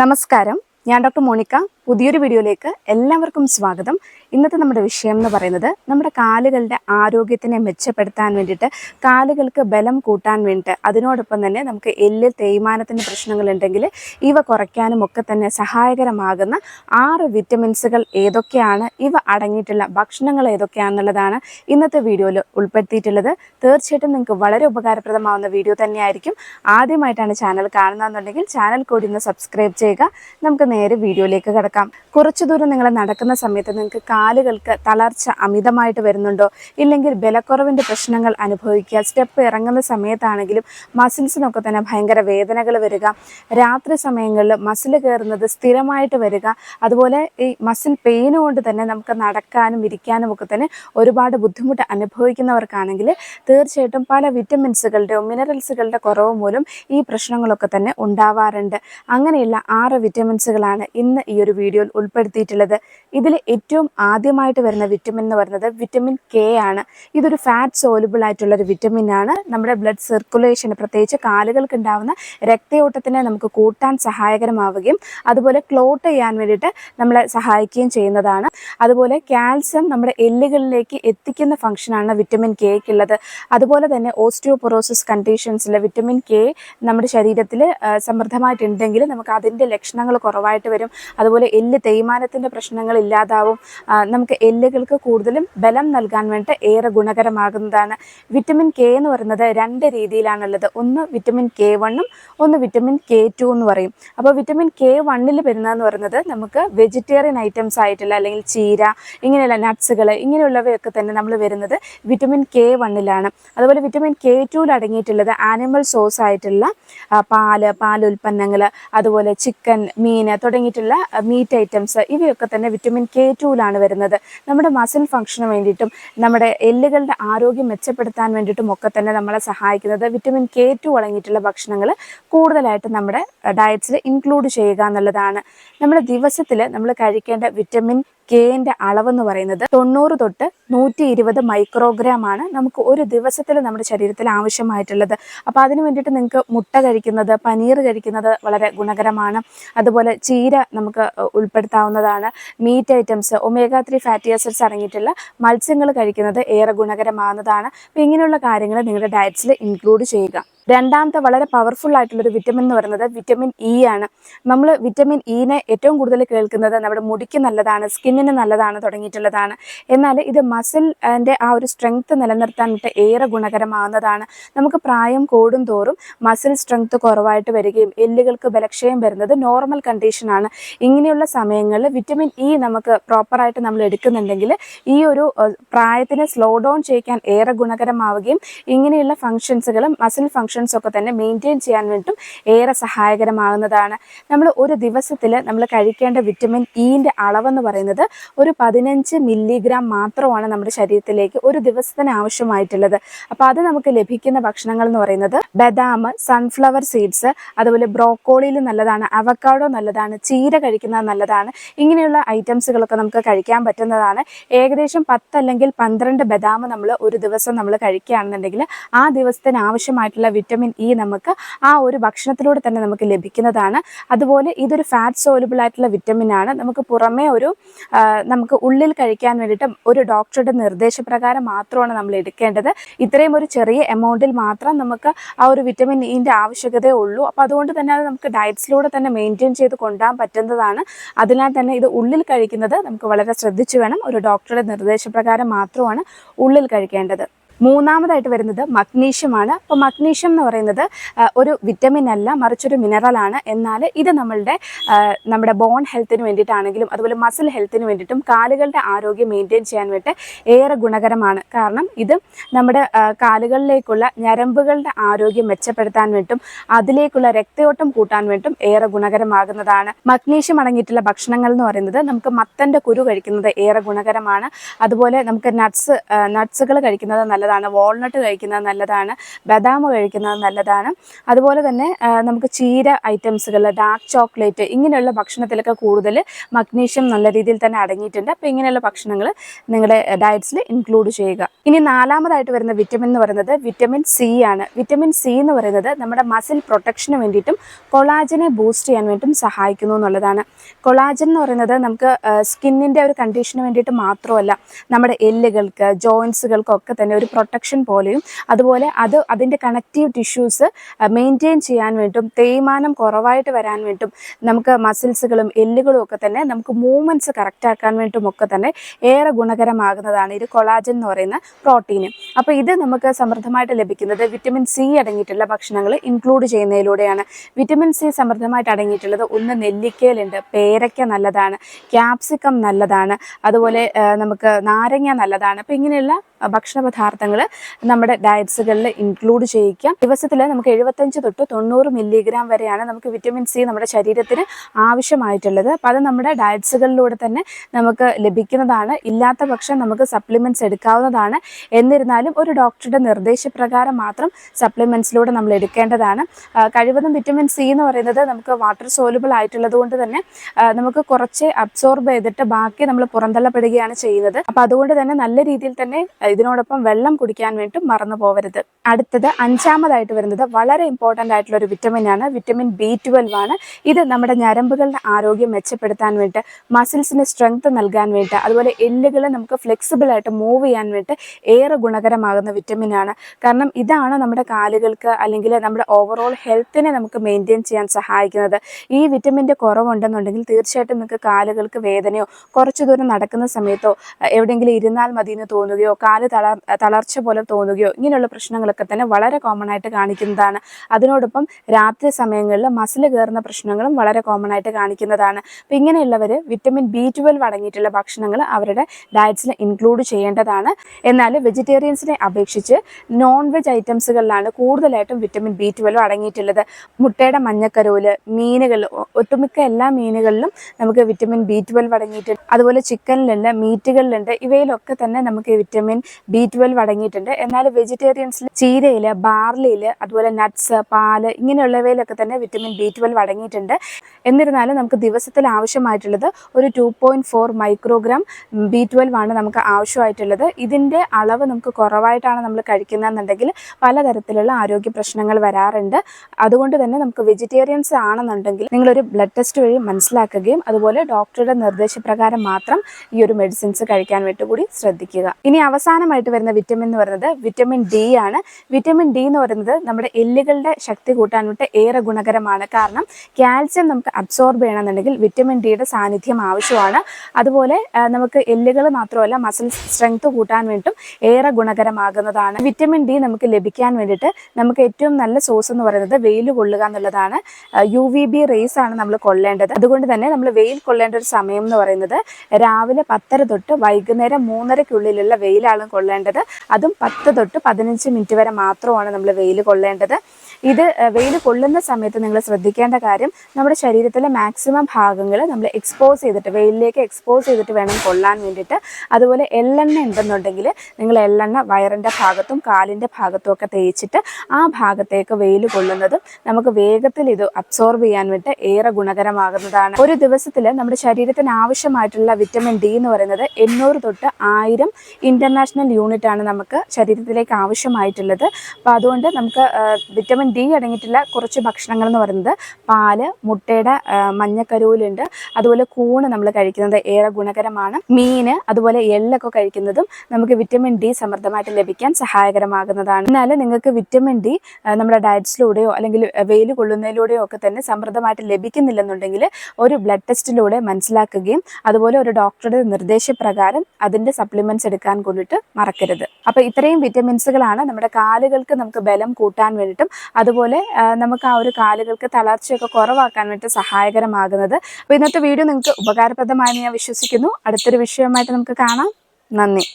നമസ്കാരം. ഞാൻ doctor Monica. പുതിയൊരു വീഡിയോയിലേക്ക് എല്ലാവർക്കും സ്വാഗതം. ഇന്നത്തെ നമ്മുടെ വിഷയം എന്ന് പറയുന്നത് നമ്മുടെ കാലുകളുടെ ആരോഗ്യത്തിനെ മെച്ചപ്പെടുത്താൻ വേണ്ടിയിട്ട് കാലുകൾക്ക് ബലം കൂട്ടാൻ വേണ്ടിയിട്ട്. അതിനോടൊപ്പം തന്നെ നമുക്ക് എല്ല് തേയ്മാനത്തിന്റെ പ്രശ്നങ്ങളുണ്ടെങ്കിൽ ഇവ കുറയ്ക്കാനും ഒക്കെ തന്നെ സഹായകരമാകുന്ന ആറ് വിറ്റമിൻസുകൾ ഏതൊക്കെയാണ് ഇവ അടങ്ങിയിട്ടുള്ള ഭക്ഷണങ്ങൾ ഏതൊക്കെയാണെന്നുള്ളതാണ് ഇന്നത്തെ വീഡിയോയിൽ ഉൾപ്പെടുത്തിയിട്ടുള്ളത്. തീർച്ചയായിട്ടും നിങ്ങൾക്ക് വളരെ ഉപകാരപ്രദമാവുന്ന വീഡിയോ തന്നെയായിരിക്കും. ആദ്യമായിട്ടാണ് ചാനൽ കാണുന്നതെന്നുണ്ടെങ്കിൽ ചാനൽ കൂടി ഒന്ന് സബ്സ്ക്രൈബ് ചെയ്യുക. നമുക്ക് നേരെ വീഡിയോയിലേക്ക് കിടക്കാം. കുറച്ചു ദൂരം നിങ്ങൾ നടക്കുന്ന സമയത്ത് നിങ്ങൾക്ക് കാലുകൾക്ക് തളർച്ച അമിതമായിട്ട് വരുന്നുണ്ടോ? ഇല്ലെങ്കിൽ ബലക്കുറവിന്റെ പ്രശ്നങ്ങൾ അനുഭവിക്കുക സ്റ്റെപ്പ് ഇറങ്ങുന്ന സമയത്താണെങ്കിലും മസിൽസിനൊക്കെ തന്നെ ഭയങ്കര വേദനകൾ വരിക രാത്രി സമയങ്ങളിൽ മസിൽ കയറുന്നത് സ്ഥിരമായിട്ട് വരിക അതുപോലെ ഈ മസിൽ പെയിൻ കൊണ്ട് തന്നെ നമുക്ക് നടക്കാനും ഇരിക്കാനും ഒക്കെ തന്നെ ഒരുപാട് ബുദ്ധിമുട്ട് അനുഭവിക്കുന്നവർക്കാണെങ്കിൽ തീർച്ചയായിട്ടും പല വിറ്റമിൻസുകളുടെയോ മിനറൽസുകളുടെ കുറവ് മൂലം ഈ പ്രശ്നങ്ങളൊക്കെ തന്നെ ഉണ്ടാവാറുണ്ട്. അങ്ങനെയുള്ള ആറ് വിറ്റമിൻസുകളാണ് ഇന്ന് ഈ ഒരു വീഡിയോയിൽ ഉൾപ്പെടുത്തിയിട്ടുള്ളത്. ഇതിൽ ഏറ്റവും ആദ്യമായിട്ട് വരുന്ന വിറ്റമിൻ എന്ന് പറയുന്നത് വിറ്റമിൻ കെ ആണ്. ഇതൊരു ഫാറ്റ് സോലുബിൾ ആയിട്ടുള്ള ഒരു വിറ്റമിൻ ആണ്. നമ്മുടെ ബ്ലഡ് സർക്കുലേഷന് പ്രത്യേകിച്ച് കാലുകൾക്ക് ഉണ്ടാവുന്ന രക്തയോട്ടത്തിനെ നമുക്ക് കൂട്ടാൻ സഹായകരമാവുകയും അതുപോലെ ക്ലോട്ട് ചെയ്യാൻ വേണ്ടിയിട്ട് നമ്മളെ സഹായിക്കുകയും ചെയ്യുന്നതാണ്. അതുപോലെ കാൽസ്യം നമ്മുടെ എല്ലുകളിലേക്ക് എത്തിക്കുന്ന ഫംഗ്ഷനാണ് വിറ്റമിൻ കെക്കുള്ളത് അതുപോലെ തന്നെ ഓസ്റ്റിയോപൊറോസിസ് കണ്ടീഷൻസിൽ വിറ്റമിൻ കെ നമ്മുടെ ശരീരത്തിൽ സമൃദ്ധമായിട്ടുണ്ടെങ്കിൽ നമുക്ക് അതിന്റെ ലക്ഷണങ്ങൾ കുറവായിട്ട് വരും. അതുപോലെ എല്ല് തേയ്മാനത്തിന്റെ പ്രശ്നങ്ങൾ ഇല്ലാതാവും. നമുക്ക് എല്ലുകൾക്ക് കൂടുതലും ബലം നൽകാൻ വേണ്ടി ഏറെ ഗുണകരമാകുന്നതാണ്. വിറ്റമിൻ കെ എന്ന് പറയുന്നത് രണ്ട് രീതിയിലാണുള്ളത്. ഒന്ന് വിറ്റമിൻ കെ വണ്ണും ഒന്ന് വിറ്റമിൻ കെ ടു എന്ന് പറയും. അപ്പോൾ വിറ്റമിൻ കെ വണ്ണിൽ വരുന്നതെന്ന് പറയുന്നത് നമുക്ക് വെജിറ്റേറിയൻ ഐറ്റംസ് ആയിട്ടുള്ള അല്ലെങ്കിൽ ചീര ഇങ്ങനെയുള്ള നട്ട്സുകൾ ഇങ്ങനെയുള്ളവയൊക്കെ തന്നെ നമ്മൾ വരുന്നത് വിറ്റമിൻ കെ വണ്ണിലാണ് അതുപോലെ വിറ്റമിൻ കെ ടുവിൽ അടങ്ങിയിട്ടുള്ളത് ആനിമൽ സോഴ്സ് ആയിട്ടുള്ള പാൽ പാലുൽപ്പന്നങ്ങൾ അതുപോലെ ചിക്കൻ മീൻ തുടങ്ങിയിട്ടുള്ള മീറ്റ് ഐറ്റംസ് ഇവയൊക്കെ തന്നെ വിറ്റമിൻ കെ ടുവിലാണ് വരുന്നത്. നമ്മുടെ മസിൽ ഫംഗ്ഷന് വേണ്ടിയിട്ടും നമ്മുടെ എല്ലുകളുടെ ആരോഗ്യം മെച്ചപ്പെടുത്താൻ വേണ്ടിയിട്ടും ഒക്കെ തന്നെ നമ്മളെ സഹായിക്കുന്നത് വിറ്റമിൻ കെ ടു അടങ്ങിയിട്ടുള്ള ഭക്ഷണങ്ങൾ കൂടുതലായിട്ട് നമ്മുടെ ഡയറ്റ്സിൽ ഇൻക്ലൂഡ് ചെയ്യുക എന്നുള്ളതാണ്. നമ്മുടെ ദിവസത്തിൽ നമ്മൾ കഴിക്കേണ്ട വിറ്റമിൻ കെന്റെ അളവെന്ന് പറയുന്നത് തൊണ്ണൂറ് തൊട്ട് നൂറ്റി ഇരുപത് മൈക്രോഗ്രാം ആണ് നമുക്ക് ഒരു ദിവസത്തിൽ നമ്മുടെ ശരീരത്തിൽ ആവശ്യമായിട്ടുള്ളത്. അപ്പോൾ അതിന് വേണ്ടിയിട്ട് നിങ്ങൾക്ക് മുട്ട കഴിക്കുന്നത് പനീർ കഴിക്കുന്നത് വളരെ ഗുണകരമാണ്. അതുപോലെ ചീര നമുക്ക് ഉൾപ്പെടുത്താവുന്നതാണ്. Meat items omega three fatty acids അടങ്ങിയിട്ടുള്ള മത്സ്യങ്ങൾ കഴിക്കുന്നത് ഏറെ ഗുണകരമാകുന്നതാണ് അപ്പോൾ ഇങ്ങനെയുള്ള കാര്യങ്ങൾ നിങ്ങളുടെ ഡയറ്റ്സിൽ ഇൻക്ലൂഡ് ചെയ്യുക. രണ്ടാമത്തെ വളരെ പവർഫുൾ ആയിട്ടുള്ളൊരു വിറ്റമിൻ എന്ന് പറയുന്നത് വിറ്റമിൻ ഇ ആണ്. നമ്മൾ വിറ്റമിൻ ഇനെ ഏറ്റവും കൂടുതൽ കേൾക്കുന്നത് നമ്മുടെ മുടിക്ക് നല്ലതാണ് സ്കിന്നിന് നല്ലതാണ് തുടങ്ങിയിട്ടുള്ളതാണ്. എന്നാൽ ഇത് മസിലിന്റെ ആ ഒരു സ്ട്രെങ്ത് നിലനിർത്താൻ വേണ്ടി ഏറെ ഗുണകരമാവുന്നതാണ്. നമുക്ക് പ്രായം കൂടും തോറും മസിൽ സ്ട്രെങ്ത് കുറവായിട്ട് വരികയും എല്ലുകൾക്ക് ബലക്ഷയം വരുന്നത് നോർമൽ കണ്ടീഷനാണ് ഇങ്ങനെയുള്ള സമയങ്ങളിൽ വിറ്റമിൻ ഇ നമുക്ക് പ്രോപ്പറായിട്ട് നമ്മൾ എടുക്കുന്നുണ്ടെങ്കിൽ ഈ ഒരു പ്രായത്തിനെ സ്ലോ ഡൗൺ ചെയ്യിക്കാൻ ഏറെ ഗുണകരമാവുകയും ഇങ്ങനെയുള്ള ഫങ്ഷൻസുകളും മസിൽ ഫങ്ഷൻസ് ഒക്കെ തന്നെ മെയിന്റെയിൻ ചെയ്യാൻ വേണ്ടിയിട്ടും ഏറെ സഹായകരമാകുന്നതാണ്. നമ്മൾ ഒരു ദിവസത്തിൽ നമ്മൾ കഴിക്കേണ്ട വിറ്റമിൻ ഇന്റെ അളവെന്ന് പറയുന്നത് ഒരു പതിനഞ്ച് മില്ലിഗ്രാം മാത്രമാണ് നമ്മുടെ ശരീരത്തിലേക്ക് ഒരു ദിവസത്തിന് ആവശ്യമായിട്ടുള്ളത്. അപ്പോൾ അത് നമുക്ക് ലഭിക്കുന്ന ഭക്ഷണങ്ങൾ എന്ന് പറയുന്നത് ബദാം സൺഫ്ലവർ സീഡ്സ് അതുപോലെ ബ്രോക്കോളിയിൽ നല്ലതാണ് അവക്കാഡോ നല്ലതാണ് ചീര കഴിക്കുന്നത് നല്ലതാണ് ഇങ്ങനെയുള്ള ഐറ്റംസുകളൊക്കെ നമുക്ക് കഴിക്കാൻ പറ്റുന്നതാണ്. ഏകദേശം പത്ത് അല്ലെങ്കിൽ പന്ത്രണ്ട് ബദാം നമ്മൾ ഒരു ദിവസം നമ്മൾ കഴിക്കുകയാണെന്നുണ്ടെങ്കിൽ ആ ദിവസത്തിന് ആവശ്യമായിട്ടുള്ള വിറ്റമിൻ ഇ നമുക്ക് ആ ഒരു ഭക്ഷണത്തിലൂടെ തന്നെ നമുക്ക് ലഭിക്കുന്നതാണ്. അതുപോലെ ഇതൊരു ഫാറ്റ് സോലബിൾ ആയിട്ടുള്ള വിറ്റമിൻ ആണ്. നമുക്ക് പുറമേ ഒരു നമുക്ക് ഉള്ളിൽ കഴിക്കാൻ വേണ്ടിയിട്ട് ഒരു ഡോക്ടറുടെ നിർദ്ദേശപ്രകാരം മാത്രമാണ് നമ്മൾ എടുക്കേണ്ടത്. ഇത്രയും ഒരു ചെറിയ എമൗണ്ടിൽ മാത്രം നമുക്ക് ആ ഒരു വിറ്റമിൻ ഇന്റെ ആവശ്യകതയേ ഉള്ളൂ. അപ്പോൾ അതുകൊണ്ട് തന്നെ അത് നമുക്ക് ഡയറ്റ്സിലൂടെ തന്നെ മെയിന്റെയിൻ ചെയ്ത് കൊണ്ടുപോകാൻ പറ്റുന്നതാണ്. അതിനാൽ തന്നെ ഇത് ഉള്ളിൽ കഴിക്കുന്നത് നമുക്ക് വളരെ ശ്രദ്ധിച്ചു വേണം. ഒരു ഡോക്ടറുടെ നിർദ്ദേശപ്രകാരം മാത്രമാണ് ഉള്ളിൽ കഴിക്കേണ്ടത്. മൂന്നാമതായിട്ട് വരുന്നത് മഗ്നീഷ്യമാണ്. അപ്പോൾ മഗ്നീഷ്യം എന്ന് പറയുന്നത് ഒരു വിറ്റമിൻ അല്ല മറിച്ചൊരു മിനറലാണ് എന്നാൽ ഇത് നമ്മളുടെ നമ്മുടെ ബോൺ ഹെൽത്തിന് വേണ്ടിയിട്ടാണെങ്കിലും അതുപോലെ മസിൽ ഹെൽത്തിന് വേണ്ടിയിട്ടും കാലുകളുടെ ആരോഗ്യം മെയിന്റെയിൻ ചെയ്യാൻ വേണ്ടി ഏറെ ഗുണകരമാണ്. കാരണം ഇത് നമ്മുടെ കാലുകളിലേക്കുള്ള ഞരമ്പുകളുടെ ആരോഗ്യം മെച്ചപ്പെടുത്താൻ വേണ്ടിയിട്ടും അതിലേക്കുള്ള രക്തയോട്ടം കൂട്ടാൻ വേണ്ടിയിട്ടും ഏറെ ഗുണകരമാകുന്നതാണ്. മഗ്നീഷ്യം അടങ്ങിയിട്ടുള്ള ഭക്ഷണങ്ങൾ എന്ന് പറയുന്നത് നമുക്ക് മത്തന്റെ കുരു കഴിക്കുന്നത് ഏറെ ഗുണകരമാണ്. അതുപോലെ നമുക്ക് നട്ട്സ് നട്ട്സുകൾ കഴിക്കുന്നത് നല്ലതാണ്. നല്ലതാണ്. വാൾനട്ട് കഴിക്കുന്നത് നല്ലതാണ്. ബദാം കഴിക്കുന്നത് നല്ലതാണ്. അതുപോലെ തന്നെ നമുക്ക് ചീര ഐറ്റംസുകൾ ഡാർക്ക് ചോക്ലേറ്റ് ഇങ്ങനെയുള്ള ഭക്ഷണത്തിലൊക്കെ കൂടുതൽ മഗ്നീഷ്യം നല്ല രീതിയിൽ തന്നെ അടങ്ങിയിട്ടുണ്ട്. അപ്പോൾ ഇങ്ങനെയുള്ള ഭക്ഷണങ്ങൾ നിങ്ങളുടെ ഡയറ്റ്സിൽ ഇൻക്ലൂഡ് ചെയ്യുക. ഇനി നാലാമതായിട്ട് വരുന്ന വിറ്റമിൻ എന്ന് പറയുന്നത് വിറ്റമിൻ സി ആണ്. വിറ്റമിൻ സി എന്ന് പറയുന്നത് നമ്മുടെ മസിൽ പ്രൊട്ടക്ഷന് വേണ്ടിയിട്ടും കൊളാജിനെ ബൂസ്റ്റ് ചെയ്യാൻ വേണ്ടിയിട്ടും സഹായിക്കുന്നു എന്നുള്ളതാണ്. കൊളാജൻ എന്ന് പറയുന്നത് നമുക്ക് സ്കിന്നിന്റെ ഒരു കണ്ടീഷന് വേണ്ടിയിട്ട് മാത്രമല്ല നമ്മുടെ എല്ലുകൾക്ക് ജോയിൻസുകൾക്കൊക്കെ തന്നെ ഒരു പ്രൊട്ടക്ഷൻ പോലെയും അതുപോലെ അത് അതിന്റെ കണക്റ്റീവ് ടിഷ്യൂസ് മെയിന്റെയിൻ ചെയ്യാൻ വേണ്ടിയിട്ടും തേയ്മാനം കുറവായിട്ട് വരാൻ വേണ്ടിയിട്ടും നമുക്ക് മസിൽസുകളും എല്ലുകളും ഒക്കെ തന്നെ നമുക്ക് മൂവ്മെന്റ്സ് കറക്റ്റാക്കാൻ വേണ്ടിയിട്ടും ഒക്കെ തന്നെ ഏറെ ഗുണകരമാകുന്നതാണ് ഇത് കൊളാജൻ എന്ന് പറയുന്ന പ്രോട്ടീന് അപ്പോൾ ഇത് നമുക്ക് സമൃദ്ധമായിട്ട് ലഭിക്കുന്നത് വിറ്റമിൻ സി അടങ്ങിയിട്ടുള്ള ഭക്ഷണങ്ങൾ ഇൻക്ലൂഡ് ചെയ്യുന്നതിലൂടെയാണ്. വിറ്റമിൻ സി സമൃദ്ധമായിട്ട് അടങ്ങിയിട്ടുള്ളത് ഒന്ന് നെല്ലിക്കയിലുണ്ട് പേരയ്ക്ക നല്ലതാണ് ക്യാപ്സിക്കം നല്ലതാണ് അതുപോലെ നമുക്ക് നാരങ്ങ നല്ലതാണ്. അപ്പോൾ ഇങ്ങനെയുള്ള ഭക്ഷണ പദാർത്ഥങ്ങൾ നമ്മുടെ ഡയറ്റ്സുകളിൽ ഇൻക്ലൂഡ് ചെയ്യിക്കാം. ദിവസത്തിൽ നമുക്ക് എഴുപത്തഞ്ച് തൊട്ട് തൊണ്ണൂറ് മില്ലിഗ്രാം വരെയാണ് നമുക്ക് വിറ്റമിൻ സി നമ്മുടെ ശരീരത്തിന് ആവശ്യമായിട്ടുള്ളത്. അപ്പോൾ അത് നമ്മുടെ ഡയറ്റ്സുകളിലൂടെ തന്നെ നമുക്ക് ലഭിക്കുന്നതാണ്. ഇല്ലാത്ത പക്ഷം നമുക്ക് സപ്ലിമെന്റ്സ് എടുക്കാവുന്നതാണ്. എന്നിരുന്നാലും ഒരു ഡോക്ടറുടെ നിർദ്ദേശപ്രകാരം മാത്രം സപ്ലിമെന്റ്സിലൂടെ നമ്മൾ എടുക്കേണ്ടതാണ്. കഴിവതും വിറ്റമിൻ സി എന്ന് പറയുന്നത് നമുക്ക് വാട്ടർ സോലുബിൾ ആയിട്ടുള്ളത് കൊണ്ട് തന്നെ നമുക്ക് കുറച്ച് അബ്സോർബ് ചെയ്തിട്ട് ബാക്കി നമ്മൾ പുറന്തള്ളപ്പെടുകയാണ് ചെയ്യുന്നത്. അപ്പോൾ അതുകൊണ്ട് തന്നെ നല്ല രീതിയിൽ തന്നെ ഇതിനോടൊപ്പം വെള്ളം കുടിക്കാൻ വേണ്ടി മറന്നു പോകരുത് അടുത്തത് അഞ്ചാമതായിട്ട് വരുന്നത് വളരെ ഇമ്പോർട്ടന്റ് ആയിട്ടുള്ള ഒരു വിറ്റമിൻ ആണ്. വിറ്റമിൻ ബി ട്വൽവ് ആണ്. ഇത് നമ്മുടെ ഞരമ്പുകളുടെ ആരോഗ്യം മെച്ചപ്പെടുത്താൻ വേണ്ടി മസിൽസിന് സ്ട്രെങ്ത് നൽകാൻ വേണ്ടി അതുപോലെ എല്ലുകൾ നമുക്ക് ഫ്ലെക്സിബിൾ ആയിട്ട് മൂവ് ചെയ്യാൻ വേണ്ടി ഏറെ ഗുണകരമാകുന്ന വിറ്റമിൻ ആണ്. കാരണം ഇതാണ് നമ്മുടെ കാലുകൾക്ക് അല്ലെങ്കിൽ നമ്മുടെ ഓവറോൾ ഹെൽത്തിനെ നമുക്ക് മെയിന്റെയിൻ ചെയ്യാൻ സഹായിക്കുന്നത്. ഈ വിറ്റമിന്റെ കുറവുണ്ടെന്നുണ്ടെങ്കിൽ തീർച്ചയായിട്ടും നിങ്ങൾക്ക് കാലുകൾക്ക് വേദനയോ കുറച്ച് ദൂരം നടക്കുന്ന സമയത്തോ എവിടെയെങ്കിലും ഇരുന്നാൽ മതി എന്ന് തോന്നുകയോ കാൽ തളർ തളർച്ച പോലെ തോന്നുകയോ ഇങ്ങനെയുള്ള പ്രശ്നങ്ങളൊക്കെ തന്നെ വളരെ കോമൺ ആയിട്ട് കാണിക്കുന്നതാണ്. അതിനോടൊപ്പം രാത്രി സമയങ്ങളിൽ മസിൽ കയറുന്ന പ്രശ്നങ്ങളും വളരെ കോമൺ ആയിട്ട് കാണിക്കുന്നതാണ്. അപ്പം ഇങ്ങനെയുള്ളവർ വിറ്റമിൻ ബി ട്വൽവ് അടങ്ങിയിട്ടുള്ള ഭക്ഷണങ്ങൾ അവരുടെ ഡയറ്റ്സിൽ ഇൻക്ലൂഡ് ചെയ്യേണ്ടതാണ്. എന്നാൽ വെജിറ്റേറിയൻസിനെ അപേക്ഷിച്ച് നോൺ വെജ് ഐറ്റംസുകളിലാണ് കൂടുതലായിട്ടും വിറ്റമിൻ ബി ട്വൽവ് അടങ്ങിയിട്ടുള്ളത്. മുട്ടയുടെ മഞ്ഞക്കരൂൽ മീനുകൾ ഒട്ടുമിക്ക എല്ലാ മീനുകളിലും നമുക്ക് വിറ്റമിൻ ബി ട്വൽവ് അടങ്ങിയിട്ടുണ്ട്. അതുപോലെ ചിക്കനിലുണ്ട് മീറ്റുകളിലുണ്ട് ഇവയിലൊക്കെ തന്നെ നമുക്ക് വിറ്റമിൻ ബി ട്വൽവ് അടങ്ങിയിട്ടുണ്ട്. എന്നാൽ വെജിറ്റേറിയൻസിൽ ചീരയിൽ ബാർലിയിൽ അതുപോലെ നട്ട്സ് പാൽ ഇങ്ങനെയുള്ളവയിലൊക്കെ തന്നെ വിറ്റമിൻ ബി ട്വൽവ് അടങ്ങിയിട്ടുണ്ട്. എന്നിരുന്നാലും നമുക്ക് ദിവസത്തിൽ ആവശ്യമായിട്ടുള്ളത് ഒരു two point four microgram B twelve ആണ് നമുക്ക് ആവശ്യമായിട്ടുള്ളത്. ഇതിന്റെ അളവ് നമുക്ക് കുറവായിട്ടാണ് നമ്മൾ കഴിക്കുന്നതെന്നുണ്ടെങ്കിൽ പലതരത്തിലുള്ള ആരോഗ്യ പ്രശ്നങ്ങൾ വരാറുണ്ട്. അതുകൊണ്ട് തന്നെ നമുക്ക് വെജിറ്റേറിയൻസ് ആണെന്നുണ്ടെങ്കിൽ നിങ്ങളൊരു ബ്ലഡ് ടെസ്റ്റ് വഴി മനസ്സിലാക്കുകയും അതുപോലെ ഡോക്ടറുടെ നിർദ്ദേശപ്രകാരം മാത്രം ഈ ഒരു മെഡിസിൻസ് കഴിക്കാൻ വേണ്ടി കൂടി ശ്രദ്ധിക്കുക. ഇനി അവസാനമായിട്ട് വരുന്ന വിറ്റമിൻ എന്ന് പറയുന്നത് വിറ്റമിൻ ഡി ആണ്. വിറ്റമിൻ ഡി എന്ന് പറയുന്നത് നമ്മുടെ എല്ലുകളുടെ ശക്തി കൂട്ടാൻ വേണ്ടി ഏറെ ഗുണകരമാണ്. കാരണം കാൽസ്യം നമുക്ക് അബ്സോർബ് ചെയ്യണമെന്നുണ്ടെങ്കിൽ വിറ്റമിൻ ഡിയുടെ സാന്നിധ്യം ആവശ്യമാണ്. അതുപോലെ നമുക്ക് എല്ലുകൾ മാത്രമല്ല മസിൽ സ്ട്രെങ്ത് കൂട്ടാൻ വേണ്ടിയിട്ടും ഏറെ ഗുണകരമാകുന്നതാണ്. വിറ്റമിൻ ഡി നമുക്ക് ലഭിക്കാൻ വേണ്ടിയിട്ട് നമുക്ക് ഏറ്റവും നല്ല സോഴ്സ് എന്ന് പറയുന്നത് വെയിൽ കൊള്ളുക എന്നുള്ളതാണ്. യു വി ബി റേസ് ആണ് നമ്മൾ കൊള്ളേണ്ടത്. അതുകൊണ്ട് തന്നെ നമ്മൾ വെയിൽ കൊള്ളേണ്ട ഒരു സമയം എന്ന് പറയുന്നത് രാവിലെ പത്തര തൊട്ട് വൈകുന്നേരം മൂന്നരയ്ക്കുള്ളിലുള്ള വെയിലാണ് കൊള്ളേണ്ടത്. അതും പത്ത് തൊട്ട് പതിനഞ്ച് മിനിറ്റ് വരെ മാത്രമാണ് നമ്മൾ വെയിൽ കൊള്ളേണ്ടത്. ഇത് വെയിൽ കൊള്ളുന്ന സമയത്ത് നിങ്ങൾ ശ്രദ്ധിക്കേണ്ട കാര്യം നമ്മുടെ ശരീരത്തിലെ മാക്സിമം ഭാഗങ്ങൾ നമ്മൾ എക്സ്പോസ് ചെയ്തിട്ട് വെയിലിലേക്ക് എക്സ്പോസ് ചെയ്തിട്ട് വേണം കൊള്ളാൻ വേണ്ടിയിട്ട്. അതുപോലെ എള്ളെണ്ണ ഉണ്ടെന്നുണ്ടെങ്കിൽ നിങ്ങൾ എള്ളെണ്ണ വയറിന്റെ ഭാഗത്തും കാലിന്റെ ഭാഗത്തും ഒക്കെ തേച്ചിട്ട് ആ ഭാഗത്തേക്ക് വെയിൽ കൊള്ളുന്നതും നമുക്ക് വേഗത്തിൽ ഇത് അബ്സോർബ് ചെയ്യാൻ വേണ്ടി ഏറെ ഗുണകരമാകുന്നതാണ്. ഒരു ദിവസത്തിൽ നമ്മുടെ ശരീരത്തിന് ആവശ്യമായിട്ടുള്ള വിറ്റമിൻ ഡി എന്ന് പറയുന്നത് എണ്ണൂറ് തൊട്ട് ആയിരം ഇന്റർനാഷണൽ യൂണിറ്റ് ആണ് നമുക്ക് ശരീരത്തിലേക്ക് ആവശ്യമായിട്ടുള്ളത്. അപ്പോൾ അതുകൊണ്ട് നമുക്ക് ആ, വിറ്റമിൻ ഡി അടങ്ങിയിട്ടുള്ള കുറച്ച് ഭക്ഷണങ്ങൾ എന്ന് പറയുന്നത് പാൽ മുട്ടയുടെ മഞ്ഞക്കരുവിലുണ്ട്. അതുപോലെ കൂണ് നമ്മൾ കഴിക്കുന്നത് ഏറെ ഗുണകരമാണ്. മീന് അതുപോലെ എള്ളൊക്കെ കഴിക്കുന്നതും നമുക്ക് വിറ്റമിൻ ഡി സമൃദ്ധമായിട്ട് ലഭിക്കാൻ സഹായകരമാകുന്നതാണ്. എന്നാൽ നിങ്ങൾക്ക് വിറ്റമിൻ ഡി നമ്മുടെ ഡയറ്റ്സിലൂടെയോ അല്ലെങ്കിൽ വെയിൽ കൊള്ളുന്നതിലൂടെയോ ഒക്കെ തന്നെ സമൃദ്ധമായിട്ട് ലഭിക്കുന്നില്ലെന്നുണ്ടെങ്കിൽ ഒരു ബ്ലഡ് ടെസ്റ്റിലൂടെ മനസ്സിലാക്കുകയും അതുപോലെ ഒരു ഡോക്ടറുടെ നിർദ്ദേശപ്രകാരം അതിന്റെ സപ്ലിമെന്റ്സ് എടുക്കാൻ കൊണ്ടിട്ട് മറക്കരുത്. അപ്പോൾ ഇത്രയും വിറ്റമിൻസുകളാണ് നമ്മുടെ കാലുകൾക്ക് നമുക്ക് ബലം കൂട്ടാൻ വേണ്ടിയിട്ടും അതുപോലെ നമുക്ക് ആ ഒരു കാലുകൾക്ക് തളർച്ചയൊക്കെ കുറവാക്കാൻ വേണ്ടി സഹായകരമാകുന്നത്. അപ്പോൾ ഇന്നത്തെ വീഡിയോ നിങ്ങൾക്ക് ഉപകാരപ്രദമായെന്ന് ഞാൻ വിശ്വസിക്കുന്നു. അടുത്തൊരു വിഷയമായിട്ട് നമുക്ക് കാണാം. നന്ദി.